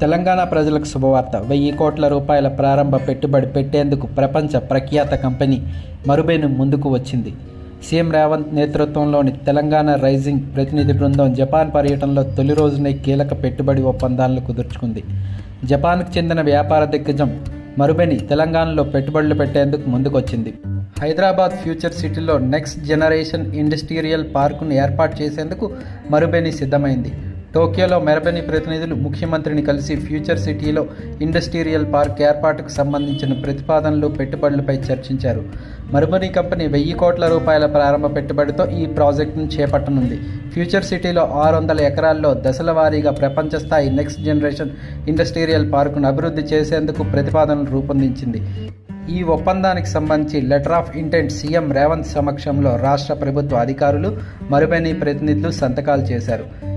తెలంగాణ ప్రజలకు శుభవార్త. వెయ్యి కోట్ల రూపాయల ప్రారంభ పెట్టుబడి పెట్టేందుకు ప్రపంచ ప్రఖ్యాత కంపెనీ మరుబేను ముందుకు వచ్చింది. సీఎం రేవంత్ నేతృత్వంలోని తెలంగాణ రైజింగ్ ప్రతినిధి బృందం జపాన్ పర్యటనలో తొలి రోజునే కీలక పెట్టుబడి ఒప్పందాలను కుదుర్చుకుంది. జపాన్కు చెందిన వ్యాపార దిగ్గజం మరుబెని తెలంగాణలో పెట్టుబడులు పెట్టేందుకు ముందుకొచ్చింది. హైదరాబాద్ ఫ్యూచర్ సిటీలో నెక్స్ట్ జనరేషన్ ఇండస్ట్రియల్ పార్కును ఏర్పాటు చేసేందుకు మరుబెని సిద్ధమైంది. టోక్యోలో మెరబెని ప్రతినిధులు ముఖ్యమంత్రిని కలిసి ఫ్యూచర్ సిటీలో ఇండస్ట్రియల్ పార్క్ ఏర్పాటుకు సంబంధించిన ప్రతిపాదనలు పెట్టుబడులపై చర్చించారు. మరుబని కంపెనీ వెయ్యి కోట్ల రూపాయల ప్రారంభ పెట్టుబడితో ఈ ప్రాజెక్టును చేపట్టనుంది. ఫ్యూచర్ సిటీలో ఆరు వందల ఎకరాల్లో దశల వారీగా ప్రపంచ స్థాయి నెక్స్ట్ జనరేషన్ ఇండస్ట్రియల్ పార్కును అభివృద్ధి చేసేందుకు ప్రతిపాదనలు రూపొందించింది. ఈ ఒప్పందానికి సంబంధించి letter of intent CM Revanth సమక్షంలో రాష్ట్ర ప్రభుత్వ అధికారులు మరుబెని ప్రతినిధులు సంతకాలు చేశారు.